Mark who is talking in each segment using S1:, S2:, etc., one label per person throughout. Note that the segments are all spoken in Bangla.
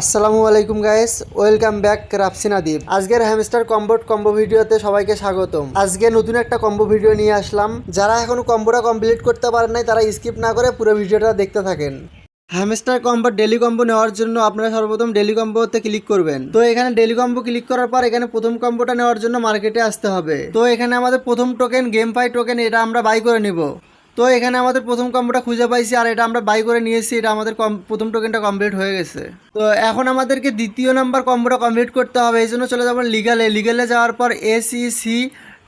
S1: আসসালামু আলাইকুম গাইস ওয়েলকাম ব্যাক রাফসিনা দ্বীপ। আজকের হ্যামস্টার কম্বোট কম্বো ভিডিওতে সবাইকে স্বাগতম। আজকে নতুন একটা কম্বো ভিডিও নিয়ে আসলাম। যারা এখনও কম্বোটা কমপ্লিট করতে পারেন নাই, তারা স্কিপ না করে পুরো ভিডিওটা দেখতে থাকেন। হ্যামস্টার কম্বো ডেলি কম্বো নেওয়ার জন্য আপনারা সর্বপ্রথম ডেলি কম্বোতে ক্লিক করবেন। তো এখানে ডেলি কম্বো ক্লিক করার পর এখানে প্রথম কম্বোটা নেওয়ার জন্য মার্কেটে আসতে হবে। তো এখানে আমাদের প্রথম টোকেন গেম ফাই টোকেন এটা আমরা বাই করে নিব। তো এখানে আমাদের প্রথম কম্বোটা খুঁজে পাইছি আর এটা আমরা বাই করে নিয়েছি, এটা আমাদের কম প্রথম টোকেনটা কমপ্লিট হয়ে গেছে। তো এখন আমাদেরকে দ্বিতীয় নাম্বার কম্বোটা কমপ্লিট করতে হবে, এই জন্য চলে যাব লিগালে লিগালে যাওয়ার পর এসিসি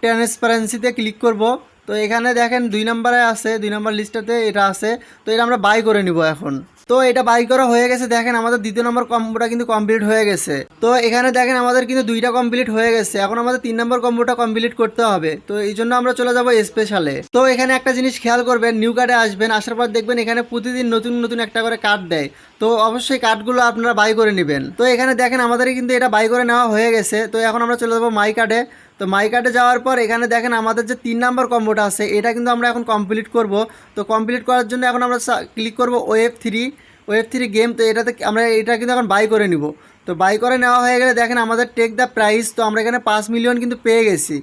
S1: ট্রান্সপারেন্সিতে ক্লিক করব। তো এখানে দেখেন দুই নাম্বারে আছে, দুই নাম্বার লিস্টটাতে এটা আছে। তো এটা আমরা বাই করে নিব এখন। তো এটা বাই করা হয়ে গেছে, দেখেন আমাদের দ্বিতীয় নম্বর কম্বোটা কিন্তু কমপ্লিট হয়ে গেছে। তো এখানে দেখেন আমাদের কিন্তু দুইটা কমপ্লিট হয়ে গেছে। এখন আমাদের তিন নম্বর কম্বোটা কমপ্লিট করতে হবে। তো এই জন্য আমরা চলে যাব স্পেশালে তো এখানে একটা জিনিস খেয়াল করবেন নিউ কার্ডে আসবেন, আসার পর দেখবেন এখানে প্রতিদিন নতুন নতুন একটা করে কার্ড দেয়। তো অবশ্যই কার্ডগুলো আপনারা বাই করে নেবেন। তো এখানে দেখেন আমাদের কিন্তু এটা বাই করে নেওয়া হয়ে গেছে। তো এখন আমরা চলে যাব মাই কার্ডে তো মাই কার্ডে যাওয়ার পর এখানে দেখেন আমাদের যে তিন নাম্বার কম্বোটা আছে, এটা কিন্তু আমরা এখন কমপ্লিট করব। তো কমপ্লিট করার জন্য এখন আমরা ক্লিক করব web three web three game তো এটাতে আমরা এটা কিন্তু এখন বাই করে নিব। তো বাই করে নেওয়া হয়ে গেলে দেখেন আমাদের টেক দ্য প্রাইস তো আমরা এখানে পাঁচ মিলিয়ন কিন্তু পেয়ে গেছি।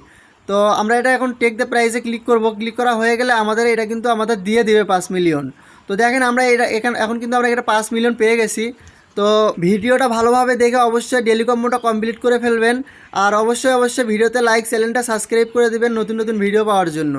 S1: তো আমরা এটা এখন টেক দ্য প্রাইসে ক্লিক করব। ক্লিক করা হয়ে গেলে আমাদের এটা কিন্তু আমাদের দিয়ে দিবে পাঁচ মিলিয়ন তো দেখেন আমরা এটা এখানে এখন কিন্তু আমরা এটা পাঁচ মিলিয়ন পেয়ে গেছি। তো ভিডিওটা ভালোভাবে দেখে অবশ্যই ডেলি কম্বোটা কমপ্লিট করে ফেলবেন। আর অবশ্যই অবশ্যই ভিডিওতে লাইক চ্যানেলটা সাবস্ক্রাইব করে দেবেন নতুন নতুন ভিডিও পাওয়ার জন্য।